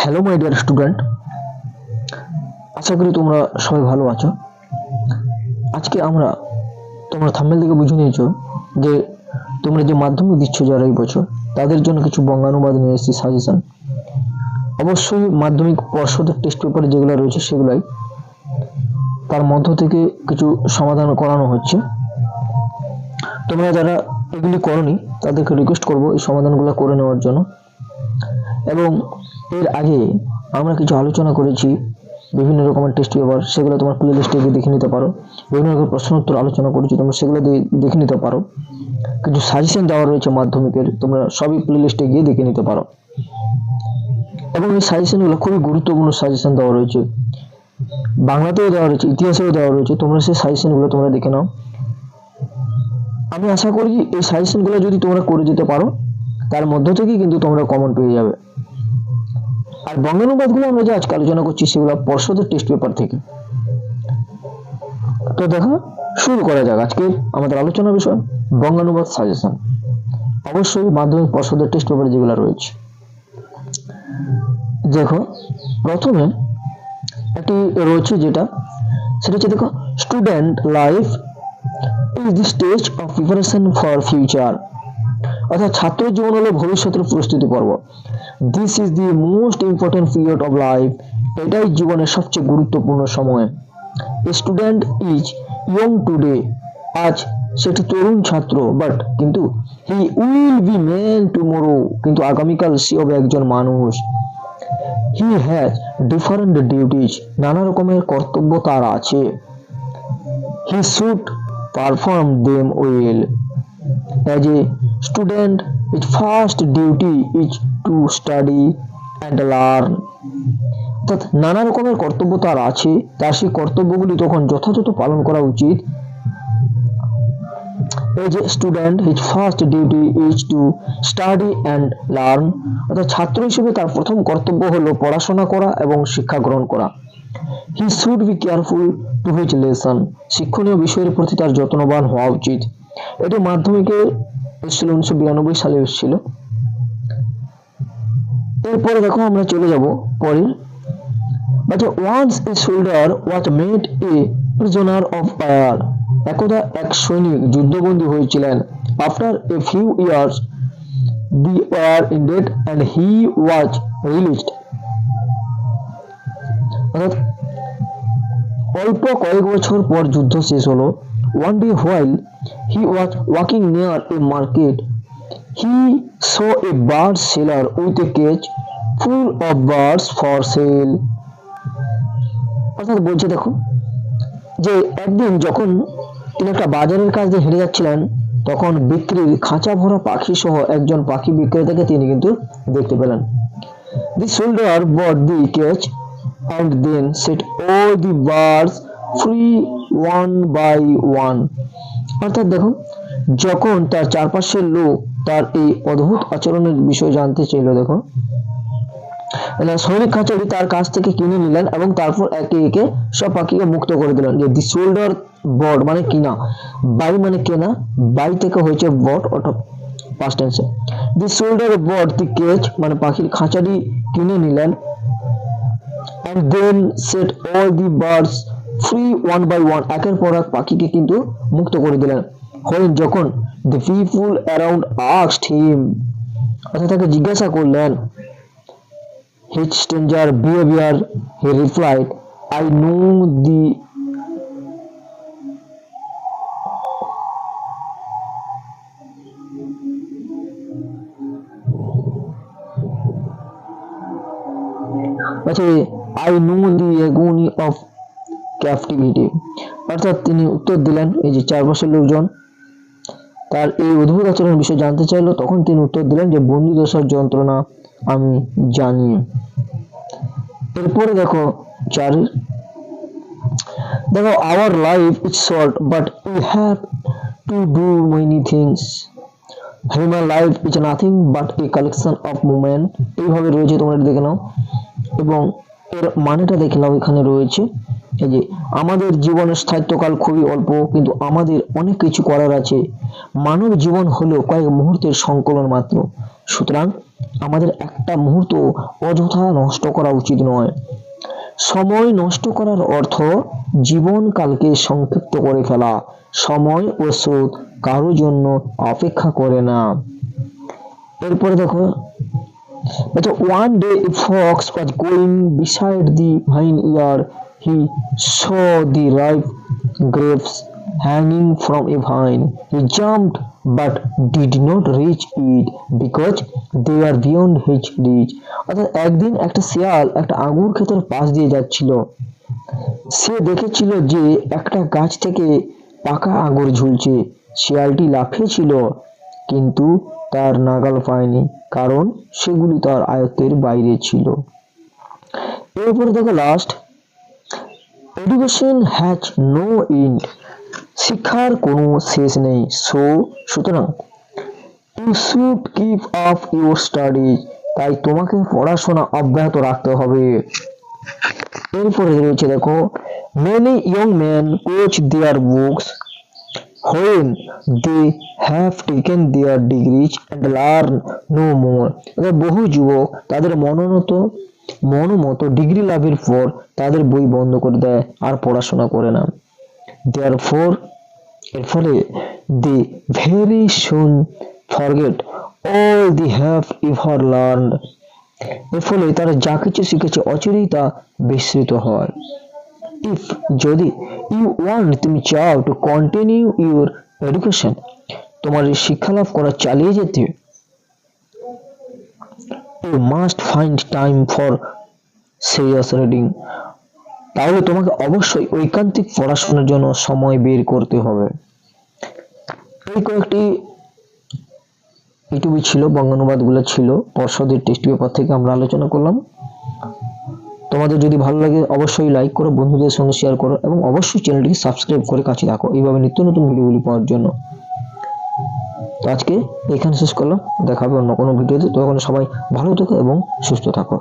Hello my dear student আশা করি তোমরা সবাই ভালো আছো। আজকে আমরা তোমরা থাম্বেল থেকে বুঝে নিয়েছো যে তোমরা যে মাধ্যমিক দিচ্ছ যারা এই বছর, তাদের জন্য কিছু বঙ্গানুবাদ নিয়ে এসেছি সাজেশন অবশ্যই মাধ্যমিক পর্ষদের টেস্ট পেপারে যেগুলো রয়েছে সেগুলাই তার মধ্য থেকে কিছু সমাধান করানো হচ্ছে। তোমরা যারা এগুলি করনি, তাদেরকে রিকোয়েস্ট করব এই সমাধানগুলো করে নেওয়ার জন্য। এবং এর আগে আমরা কিছু আলোচনা করেছি, বিভিন্ন রকমের টেস্ট পেপার সেগুলো তোমার প্লে লিস্টে গিয়ে দেখে নিতে পারো। বিভিন্ন রকম প্রশ্নোত্তর আলোচনা করেছি, তোমরা সেগুলো দিয়ে দেখে নিতে পারো। কিছু সাজেশন দেওয়া রয়েছে মাধ্যমিকের, তোমরা সবই প্লে লিস্টে গিয়ে দেখে নিতে পারো। এবং এই সাজেশনগুলো খুবই গুরুত্বপূর্ণ সাজেশন দেওয়া রয়েছে। বাংলাতেও দেওয়া রয়েছে, ইতিহাসেও দেওয়া রয়েছে, তোমরা সেই সাজেশনগুলো তোমরা দেখে নাও। আমি আশা করি এই সাজেশনগুলো যদি তোমরা করে যেতে পারো, তার মধ্য থেকেই কিন্তু তোমরা কমন পেয়ে যাবে। আর বঙ্গানুবাদগুলো আমরা যে আজকে আলোচনা করছি, সেগুলো পর্ষদের টেস্ট পেপার থেকে। তো দেখো, শুরু করা যাক আজকে আমাদের আলোচনা বিষয়, বঙ্গানুবাদ সাজেশন অবশ্যই মাধ্যমিক পর্ষদের টেস্ট পেপার যেগুলো রয়েছে। দেখো, প্রথমে একটি রয়েছে যেটা, সেটা হচ্ছে দেখো student life is the stage of preparation for future অর্থাৎ ছাত্র জীবন হলো ভবিষ্যতের প্রস্তুতি পর্ব। This is the most important period of life এটাই জীবনের সবচেয়ে গুরুত্বপূর্ণ সময়। স্টুডেন্ট ইজ ইয়ং টুডে আজ সেটি তরুণ ছাত্র বাট কিন্তু he will be man tomorrow কিন্তু আগামীকাল সে হবে একজন মানুষ। হি হ্যাজ ডিফারেন্ট ডিউটিজ নানা রকমের কর্তব্য তার আছে। He should perform them well As a student, its first duty is to study and learn. অর্থাৎ নানা রকমের কর্তব্য তার আছে তার সেই কর্তব্যগুলি তখন যথাযথ পালন করা উচিত। As a student his first duty is to study and learn অর্থাৎ ছাত্র হিসেবে তার প্রথম কর্তব্য হলো পড়াশোনা করা এবং শিক্ষা গ্রহণ করা। He should be careful to his lesson শিক্ষণীয় বিষয়ের প্রতি তার যত্নবান হওয়া উচিত। এটি মাধ্যমিকে এসেছিল উনিশশো বিরানব্বই সালে এসেছিল। এরপরে দেখো আমরা চলে যাব পরের। But once a soldier was made a prisoner of war একদা এক সৈনিক যুদ্ধবন্দী হয়েছিলেন। After a few years the war ended and he was released অর্থাৎ অল্প কয়েক বছর পর যুদ্ধ শেষ হলো। One day while he was walking near a market he saw a bird seller with a cage full of birds for sale অর্থাৎ বলছে, দেখো, যে একদিন যখন তিনি একটা বাজারের কাছ দিয়ে হেঁটে যাচ্ছিলেন, তখন বিক্রির খাঁচা ভরা পাখি সহ একজন পাখি বিক্রেতাকে তিনি কিন্তু দেখতে পেলেন। The soldier bought the cage and then set all the birds free one by one. অর্থাৎ দেখো, যখন তার চারপাশের লোক তার এই অদ্ভুত আচরণের বিষয় জানতে চাইল, দেখো। সৈনিক খাঁচাটি তার কাছ থেকে কিনে নিলেন এবং তারপর একে একে সব পাখিকে মুক্ত করে দিলেন। যে দি শোল্ডার বর্ড মানে কিনা। বাই মানে কেনা। বাই থেকে হয়েছে বট অর্থাৎ পাস্ট টেন্সে the shoulder bird the cage মানে পাখির খাঁচাটি কিনে নিলেন। And set all the birds free one by one একের পর এক পাখিকে কিন্তু মুক্ত করে দিলেন when যখন the people around asked him অর্থাৎ তাকে জিজ্ঞাসা করলেন his stranger behavior he replied I know the আচ্ছা I know the agony of captivity অর্থাৎ তিনি উত্তর দিলেন, এই যে চারপাশের লোকজন, তার এই অদ্ভুত আচরণের বিষয়ে জানতে চাইলো, তখন তিনি উত্তর দিলেন যে, বন্দি দশার যন্ত্রণা আমি জানি। এরপরে দেখো, চার, দেখো our life is short but we have to do many things human life is nothing but a collection of moment এইভাবে রয়েছে তোমরা দেখে নাও। এবং এর মানেটা দেখে নাও এখানে রয়েছে। এই যে, আমাদের জীবনের স্থায়িত্বকাল খুবই অল্প, কিন্তু আমাদের অনেক কিছু করার আছে। মানব জীবন হলো কয়েক মুহূর্তের সংকলন মাত্র। সুতরাং আমাদের একটা মুহূর্ত অযথা নষ্ট করা উচিত নয়। সময় নষ্ট করার অর্থ জীবনকালকে সংক্ষিপ্ত করে ফেলা। সময় ও স্রোত কারোর জন্য অপেক্ষা করে না। এরপরে দেখো আচ্ছা one day a fox was going beside the vineyard he saw the ripe grapes hanging from a vine he jumped but did not reach it because they were beyond his reach অর্থাৎ একদিন একটা শিয়াল একটা আঙুর ক্ষেতের পাশ দিয়ে যাচ্ছিল সে দেখেছিল যে একটা গাছ থেকে পাকা আঙুর ঝুলছে শিয়ালটি লাফিয়েছিল কিন্তু তার নাগাল পায়নি, কারণ সেগুলি তার আয়ত্তের বাইরে ছিল। এরপরে দেখো last education has no end শিক্ষার কোনো শেষ নেই। সো সুতরাং you should keep up your study তাই তোমাকে পড়াশোনা অব্যাহত রাখতে হবে। এরপরে রয়েছে দেখো many young man close their books when they have taken their degrees and learn no more. অর্থাৎ বহু যুবক তাদের মনোনত, মনোমতো ডিগ্রি লাভের পর তাদের বই বন্ধ করে দেয় আর পড়াশোনা করে না। দেয়ার ফোর এর ফলে they very soon forget all they have ever learn এর ফলে তারা যা কিছু শিখেছে অচিরেই তা বিস্মৃত হয়। ইফ যদি ইউ ওয়ান্ট তুমি চাও টু কন্টিনিউ ইউর এডুকেশন তোমার এই শিক্ষা লাভ করা চালিয়ে যেতে you must find time for serious reading তাহলে তোমাকে অবশ্যই ঐকান্তিক পড়াশোনার জন্য সময় বের করতে হবে। এই কয়েকটি ইউটিউবে ছিল, বঙ্গানুবাদগুলো ছিল, পর্ষদের টেস্ট পেপার থেকে আমরা আলোচনা করলাম। তোমাদের যদি ভালো লাগে, অবশ্যই লাইক করো, বন্ধুদের সঙ্গে শেয়ার করো এবং অবশ্যই চ্যানেলটিকে সাবস্ক্রাইব করে কাছে রাখো। এইভাবে নিত্য নতুন ভিডিওগুলি পাওয়ার জন্য। তো আজকে এখানে শেষ করলাম। দেখাবে অন্য কোনো ভিডিওতে তখন সবাই ভালো থেকো এবং সুস্থ থাকো।